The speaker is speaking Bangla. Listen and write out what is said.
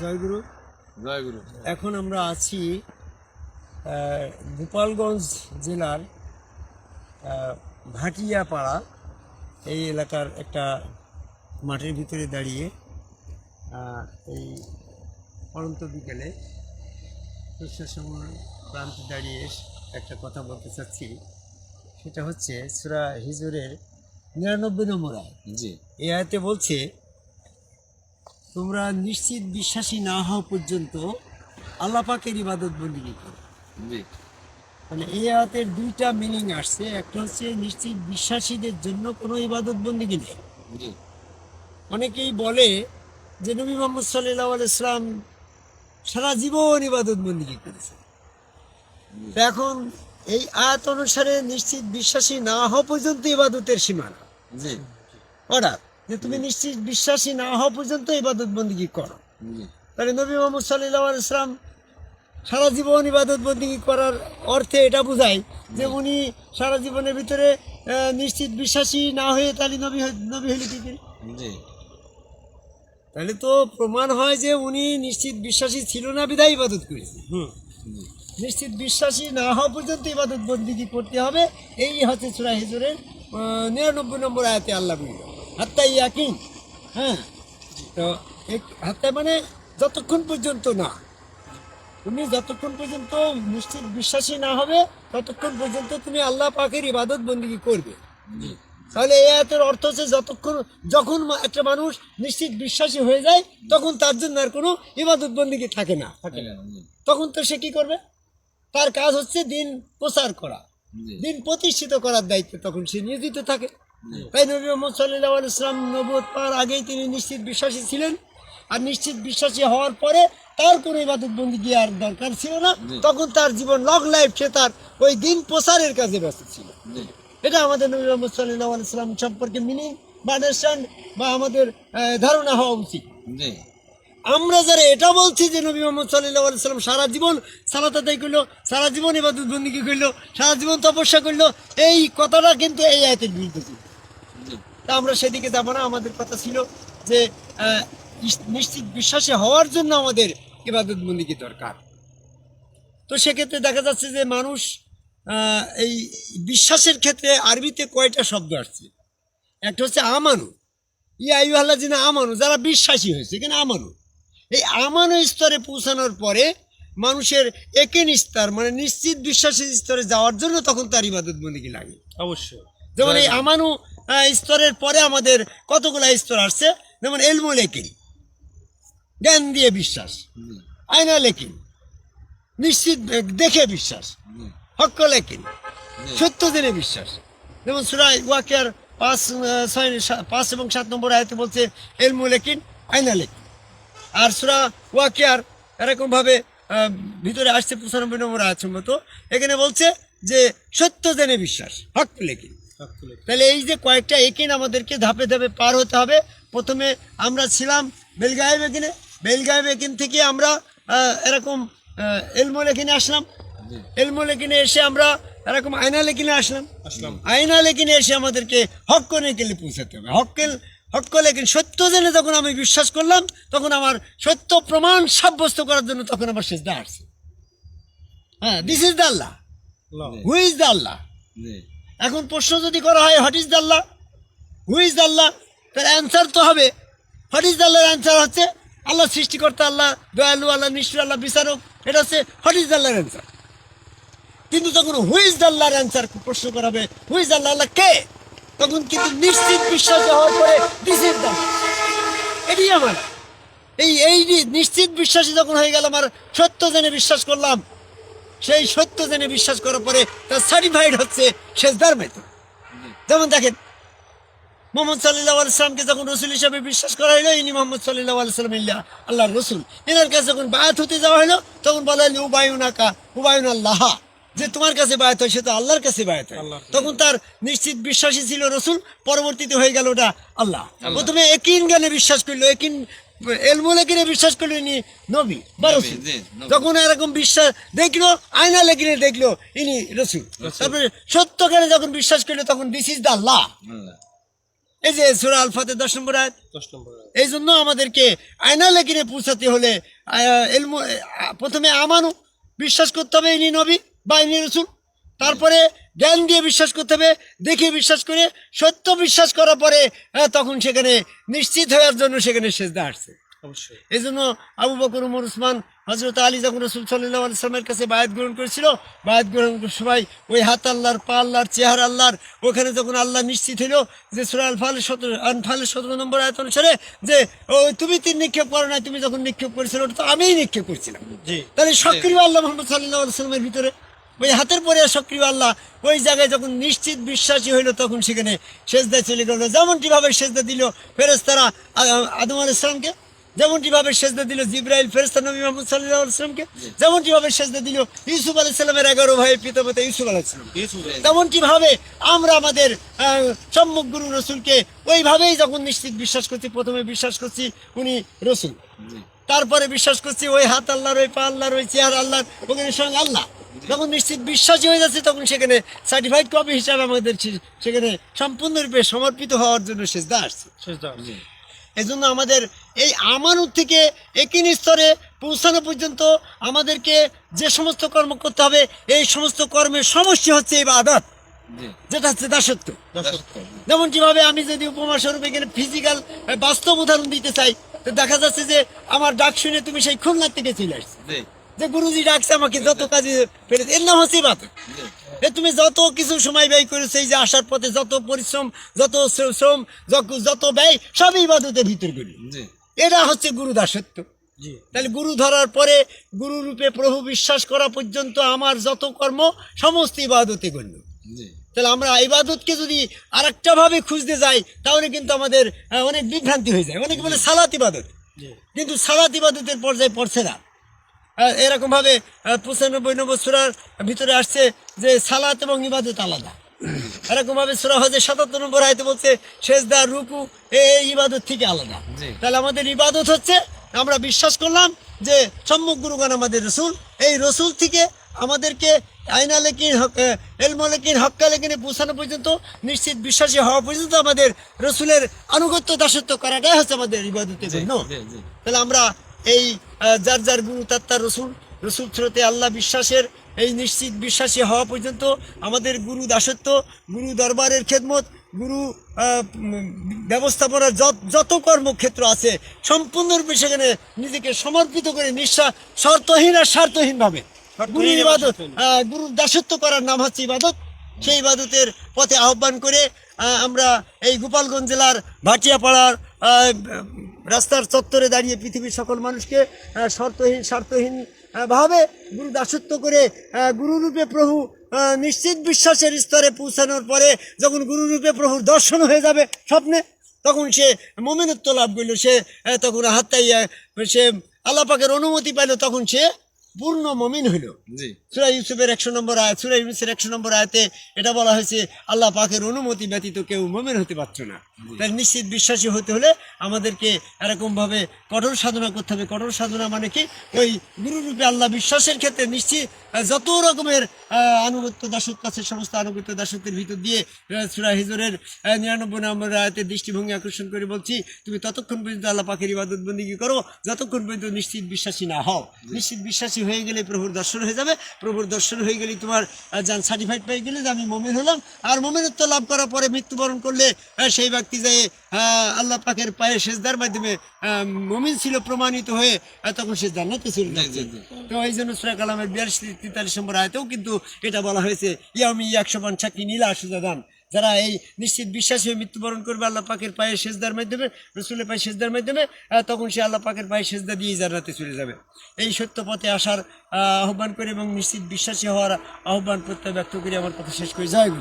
জয়গুরু। জয় গুরু এখন আমরা আছি গোপালগঞ্জ জেলার ভাটিয়াপাড়া এই এলাকার একটা মাঠের ভিতরে দাঁড়িয়ে এই অনন্ত বিকেলে শস্য সময় প্রান্তে দাঁড়িয়ে একটা কথা বলতে চাচ্ছি। সেটা হচ্ছে সুরা হিজুরের নিরানব্বই নম্বর আয়। জি। এ আয়তে বলছে তোমরা নিশ্চিত বিশ্বাসী না হওয়া পর্যন্ত আল্লাহ পাকের ইবাদত বন্দিগি করো। মানে এই আয়াতের দুইটা মিনিং আসছে। একটা হচ্ছে নিশ্চিত বিশ্বাসীদের জন্য কোনো ইবাদত বন্দিগি নেই। অনেকেই বলে যে নবী মোহাম্মদ সাল্লাহ ইসলাম সারা জীবন ইবাদত বন্দিগি করেছে। এখন এই আয়াত অনুসারে নিশ্চিত বিশ্বাসী না হওয়া পর্যন্ত ইবাদতের সীমানা। অর্ডার যে তুমি নিশ্চিত বিশ্বাসী না হওয়া পর্যন্ত ইবাদত বন্দিগি করো? তাহলে নবী মোহাম্মদ সাল্লাহ ইসলাম সারা জীবন ইবাদত বন্দিগি করার অর্থে এটা বোঝায় যে উনি সারা জীবনের ভিতরে নিশ্চিত বিশ্বাসী না হয়ে তাহলে নবী নবী হইলে কি? তাহলে তো প্রমাণ হয় যে উনি নিশ্চিত বিশ্বাসী ছিল না বিদায় ইবাদত করেছে। হুম। নিশ্চিত বিশ্বাসী না হওয়া পর্যন্ত ইবাদত বন্দিগি করতে হবে? এই হচ্ছে সুরা হিজুরের নিরানব্বই নম্বর আয়াতে আল্লাহ বলল হাত্তাই ইয়াকিন হ্যাঁ? তো এক- হাত্তাই মানে যতক্ষণ পর্যন্ত না। তুমি যতক্ষণ পর্যন্ত নিশ্চিত বিশ্বাসী না হবে ততক্ষণ পর্যন্ত তুমি আল্লাহ পাকের ইবাদত বন্দিগি করবে। তাহলে এই আয়াতের অর্থ হচ্ছে যতক্ষণ যখন একটা মানুষ নিশ্চিত বিশ্বাসী হয়ে যায় তখন তার জন্য আর কোনো ইবাদত বন্দিগি থাকে না। থাকে না তখন তো সে কি করবে? তার কাজ হচ্ছে দিন প্রচার করা। দিন প্রতিষ্ঠিত করার দায়িত্ব তখন সে নিয়োজিত থাকে। নবী মোহাম্মদ সাল্লাহ ইসলাম নবদ পাওয়ার আগেই তিনি নিশ্চিত বিশ্বাসী ছিলেন। আর নিশ্চিত বিশ্বাসী হওয়ার পরে তার কোনো ইবাদত বন্দি আর দরকার ছিল না। তখন তার জীবন লং লাইফ সে তার ওই দিন প্রচারের কাজে ব্যস্ত ছিল। এটা আমাদের নবী মোহাম্মদ সাল্লাহ ইসলাম সম্পর্কে মিনিং বা আন্ডারস্ট্যান্ড বা আমাদের ধারণা হওয়া উচিত। আমরা যারা এটা বলছি যে নবী মোহাম্মদ সাল্লাহ সাল্লাম সারা জীবন সালাত আদায় করল সারা জীবন ইবাদত বন্দিকে করল সারা জীবন তপস্যা করল এই কথাটা কিন্তু এই আয়তের বিরুদ্ধে ছিল। তা আমরা সেদিকে যাব না। আমাদের কথা ছিল যে নিশ্চিত বিশ্বাসে হওয়ার জন্য আমাদের ইবাদত বন্দিকে দরকার। তো সেক্ষেত্রে দেখা যাচ্ছে যে মানুষ এই বিশ্বাসের ক্ষেত্রে আরবিতে কয়টা শব্দ আসছে? একটা হচ্ছে আমানু। ইয়া আল্লাহ জিনা আমানু যারা বিশ্বাসী হয়েছে এখানে আমানু। এই আমানু স্তরে পৌঁছানোর পরে মানুষের একে নিস্তার মানে নিশ্চিত বিশ্বাসী স্তরে যাওয়ার জন্য তখন তার ইবাদত বন্দিকে লাগে। অবশ্যই। যেমন এই আমানু স্তরের পরে আমাদের কতগুলা স্তর আসছে? যেমন এলমো লেকিন, জ্ঞান দিয়ে বিশ্বাস, আয়না লেকিন, নিশ্চিত দেখে বিশ্বাস, হক্ক লেকিন, সত্য জেনে বিশ্বাস। যেমন সুরাই ওয়াকিয়ার পাঁচ ছয় পাঁচ এবং সাত নম্বর আয়তে বলছে, এলমো লেকিন, আয়না লেকিন। আর সুরা ওয়াকিয়ার এরকমভাবে ভিতরে আসছে পঁচানব্বই নম্বর আয়াত সম্মত এখানে বলছে যে সত্য জেনে বিশ্বাস হক লেকিন। তাহলে এই যে কয়েকটা একিন আমাদেরকে ধাপে ধাপে পার হতে হবে। প্রথমে আমরা ছিলাম বেলগায়েব একিনে বেলগায়েব একিন থেকে আমরা এরকম আহ, এলমো লেকিনে আসলাম। জি। এলমো লেকিনে এসে আমরা এরকম আয়না লেকিনে আসলাম। আসলাম। আয়না লেকিনে এসে আমাদেরকে হক্ক নেকেলে পৌঁছাতে হবে। হক্কেল হক্ক লেকিন সত্য জেনে যখন আমি বিশ্বাস করলাম তখন আমার সত্য প্রমাণ সাব্যস্ত করার জন্য তখন আমার শেষদা আসছে। হ্যাঁ this is the Allah. Who is the Allah? এখন প্রশ্ন যদি করা হয় what is the Allah who is the Allah তার অ্যান্সার তো হবে। হোয়াট ইজ দ্য আল্লাহর অ্যান্সার হচ্ছে, আল্লাহ সৃষ্টিকর্তা, আল্লাহ দয়ালু, আল্লাহ নিষ্ঠুর, আল্লাহ বিচারক। এটা হচ্ছে হোয়াট ইজ দ্য আল্লাহর অ্যান্সার কিন্তু যখন হু ইজ দ্য আল্লাহর অ্যান্সার প্রশ্ন করা হবে হু ইজ আল্লাহ আল্লাহ কে? তখন কিন্তু নিশ্চিত বিশ্বাস হওয়ার পরে দিস ইজ এটি আমার। এই এই নিশ্চিত বিশ্বাসী যখন হয়ে গেল, আমার সত্য জেনে বিশ্বাস করলাম সেই সত্য জেনে বিশ্বাস করার পরে তার সার্টিফাইড হচ্ছে শেষদার মেথড যেমন দেখেন মোহাম্মদ সাল্লাহ আলাইসলামকে যখন রসুল হিসাবে বিশ্বাস করা হলো ইনি মোহাম্মদ সাল্লাহ আলাইসালাম ইল্লাহ আল্লাহর রসুল। এনার কাছে যখন বায়াত হতে যাওয়া হলো তখন বলা হলো উবায়ুন আকা উবায়ুন আল্লাহ যে তোমার কাছে বায়াত হয় সে তো আল্লাহর কাছে বায়াত হয়। তখন তার নিশ্চিত বিশ্বাসী ছিল রসুল পরবর্তীতে হয়ে গেল ওটা আল্লাহ। প্রথমে একিন জ্ঞানে বিশ্বাস করল একিন এলমুলেকিনে বিশ্বাস করল ইনি নবী বা রসুল। যখন এরকম বিশ্বাস দেখল আয়না লেখিনে দেখল ইনি রসুল। তারপরে সত্য জ্ঞানে যখন বিশ্বাস করল তখন দিস ইজ আল্লাহ আল্লাহ। এই যে সুরা আলফাতে দশ নম্বর নম্বর এই জন্য আমাদেরকে আয়না লেকিনে পৌঁছাতে হলে এলমু প্রথমে আমানু বিশ্বাস করতে হবে ইনি নবী বা ইনি রসুল। তারপরে জ্ঞান দিয়ে বিশ্বাস করতে হবে দেখে বিশ্বাস করে সত্য বিশ্বাস করার পরে আহ, তখন সেখানে নিশ্চিত হওয়ার জন্য সেখানে সেজদা আসছে। অবশ্যই। এই জন্য আবু বকর উমর উসমান হজরত আলী যখন রসুল সাল্লাহ আলিয়াল্লামের কাছে বায়াত গ্রহণ করেছিল বায়াত গ্রহণ সময় ওই হাত আল্লাহর পা আল্লাহর চেহারা আল্লাহর ওখানে যখন আল্লাহ নিশ্চিত হলো যে সুরা আলফালের সতেরো আনফালের সতেরো নম্বর আয়ত অনুসারে যে ও তুমি তিন নিক্ষেপ করো না তুমি যখন নিক্ষেপ করেছিল ওটা তো আমিই নিক্ষেপ করছিলাম। জি। তাহলে সক্রিয় আল্লাহ মোহাম্মদ সাল্লাহ সাল্লামের ভিতরে ওই হাতের পরে সক্রিয় আল্লাহ। ওই জায়গায় যখন নিশ্চিত বিশ্বাসী হইল তখন সেখানে সেজদা চলে গেল। যেমনটি ভাবে সেজদা দিল ফেরেস্তারা আদম আল ইসলামকে যেমনটি ভাবে সেজদা দিল জিব্রাইল ফেরেস্তা নবী মোহাম্মদ সাল্লাহ ইসলামকে যেমনটি ভাবে সেজদা দিল ইউসুফ আলাহ ইসলামের এগারো ভাই পিতামাতা ইউসুফ আলাহ ইসলাম তেমনটি ভাবে আমরা আমাদের সম্মুখ গুরু রসুলকে ওইভাবেই যখন নিশ্চিত বিশ্বাস করছি প্রথমে বিশ্বাস করছি উনি রসুল। তারপরে বিশ্বাস করছি ওই হাত আল্লাহর ওই পা আল্লাহর ওই চেহারা আল্লাহর ওখানে সঙ্গে আল্লাহ। যখন নিশ্চিত বিশ্বাসী হয়ে যাচ্ছে তখন সেখানে সার্টিফাইড কপি হিসাবে আমাদের সেখানে সম্পূর্ণরূপে সমর্পিত হওয়ার জন্য সেজদা আসছে। এই জন্য আমাদের এই আমানত থেকে একই স্তরে পৌঁছানো পর্যন্ত আমাদেরকে যে সমস্ত কর্ম করতে হবে এই সমস্ত কর্মের সমষ্টি হচ্ছে এই আদাত যেটা হচ্ছে দাসত্ব। দাসত্ব। যেমন যেভাবে আমি যদি উপমা স্বরূপ এখানে ফিজিক্যাল বাস্তব উদাহরণ দিতে চাই তো দেখা যাচ্ছে যে আমার ডাক শুনে তুমি সেই খুলনার থেকে চলে আসছো। যে গুরুজি ডাকছে আমাকে যত কাজে ফেলেছে এর নাম হচ্ছে ইবাদত। এ তুমি যত কিছু সময় ব্যয় করেছ এই যে আসার পথে যত পরিশ্রম যত শ্রম যত- যত ব্যয় সবই ইবাদতের ভিতর করি। এটা হচ্ছে গুরু দাসত্ব। তাহলে গুরু ধরার পরে গুরু রূপে প্রভু বিশ্বাস করা পর্যন্ত আমার যত কর্ম সমস্ত ইবাদতে গণ্য। তাহলে আমরা ইবাদতকে যদি আরেকটা ভাবে খুঁজতে যাই তাহলে কিন্তু আমাদের অনেক বিভ্রান্তি হয়ে যায়। অনেক বলে সালাত ইবাদত। কিন্তু সালাত ইবাদতের পর্যায়ে পড়ছে না। আহ, এরকম ভাবে পঁচানব্বই নম্বর সুরার ভিতরে আসছে যে সালাত এবং ইবাদত আলাদা। এরকম ভাবে সুরা হচ্ছে সাতাত্তর নম্বর আয়তে বলছে সেজদা রুকু এই ইবাদত থেকে আলাদা। তাহলে আমাদের ইবাদত হচ্ছে আমরা বিশ্বাস করলাম যে সম্মুখ গুরুগান আমাদের রসুল। এই রসুল থেকে আমাদেরকে আইনা লেকিন এলম লেকিন হক্কা লেকিনে পৌঁছানো পর্যন্ত নিশ্চিত বিশ্বাসী হওয়া পর্যন্ত আমাদের রসুলের আনুগত্য দাসত্ব করাটাই হচ্ছে আমাদের ইবাদতের জন্য। তাহলে আমরা এই যার যার গুরু তার তার রসুল রসুল স্রোতে আল্লাহ বিশ্বাসের এই নিশ্চিত বিশ্বাসী হওয়া পর্যন্ত আমাদের গুরু দাসত্ব গুরু দরবারের খেদমত গুরু ব্যবস্থাপনার যত যত কর্মক্ষেত্র আছে সম্পূর্ণরূপে সেখানে নিজেকে সমর্পিত করে নিঃশ্বাস শর্তহীন আর স্বার্থহীনভাবে। গুরু ইবাদত গুরুর দাসত্ব করার নাম হচ্ছে ইবাদত। সেই ইবাদতের পথে আহ্বান করে আমরা এই গোপালগঞ্জ জেলার ভাটিয়াপাড়ার রাস্তার চত্বরে দাঁড়িয়ে পৃথিবীর সকল মানুষকে শর্তহীন, স্বার্থহীন ভাবে গুরু দাসত্ব করে গুরুরূপে প্রভু নিশ্চিত বিশ্বাসের স্তরে পৌঁছানোর পরে যখন গুরুরূপে প্রভুর দর্শন হয়ে যাবে স্বপ্নে, তখন সে মোমেনত্ব লাভ করল। সে তখন হাতটাই সে আল্লাপাকের অনুমতি পাইল, তখন সে পূর্ণ মমিন হইল। সুরা ইউসুফের একশো নম্বর আয়াত সুরা ইউনুসের একশো নম্বর আয়াতে এটা বলা হয়েছে আল্লাহ পাকের অনুমতি ব্যতীত কেউ মোমেন হতে পারছ না। তাই নিশ্চিত বিশ্বাসী হতে হলে আমাদেরকে এরকম ভাবে কঠোর সাধনা করতে হবে। কঠোর সাধনা মানে কি? ওই গুরুরূপে আল্লাহ বিশ্বাসের ক্ষেত্রে নিশ্চিত যত রকমের আনুগত্য দাসত্ব আছে সমস্ত আনুগত্য দাসত্বের ভিতর দিয়ে সুরা হিজরের নিরানব্বই নম্বর আয়াতের দৃষ্টিভঙ্গি আকর্ষণ করে বলছি তুমি ততক্ষণ পর্যন্ত আল্লাহ পাকের ইবাদত বন্দিগি করো? যতক্ষণ পর্যন্ত নিশ্চিত বিশ্বাসী না হও। নিশ্চিত বিশ্বাসী হয়ে গেলে প্রভুর দর্শন হয়ে যাবে। প্রভুর দর্শন হয়ে গেলে তোমার যান সার্টিফাইড পেয়ে গেলে যে আমি মমিন হলাম। আর মমিনত্ব লাভ করার পরে মৃত্যুবরণ করলে সেই ব্যক্তি যে আল্লাহ পাকের পায়ে সেজদার মাধ্যমে মমিন ছিল প্রমাণিত হয়ে তখন সে জান্নাতে যাচ্ছে তো এই জন্য সুরা কালামের বিয়াল্লিশ তেতাল্লিশ নম্বর আয়তেও কিন্তু এটা বলা হয়েছে ইয়ামি একশো পান চাকরি নীলা সুজাদান যারা এই নিশ্চিত বিশ্বাস হয়ে মৃত্যুবরণ করবে আল্লাহ পাকের পায়ে সেজদার মাধ্যমে, রসুলের পায়ে সেজদার মাধ্যমে তখন সে আল্লাহ পাকের পায়ে সেজদা দিয়ে জান্নাতে চলে যাবে। এই সত্য পথে আসার আহ্বান করে এবং নিশ্চিত বিশ্বাসী হওয়ার আহ্বান প্রত্যয় ব্যক্ত করে। আমার কথা শেষ করে। গুরু।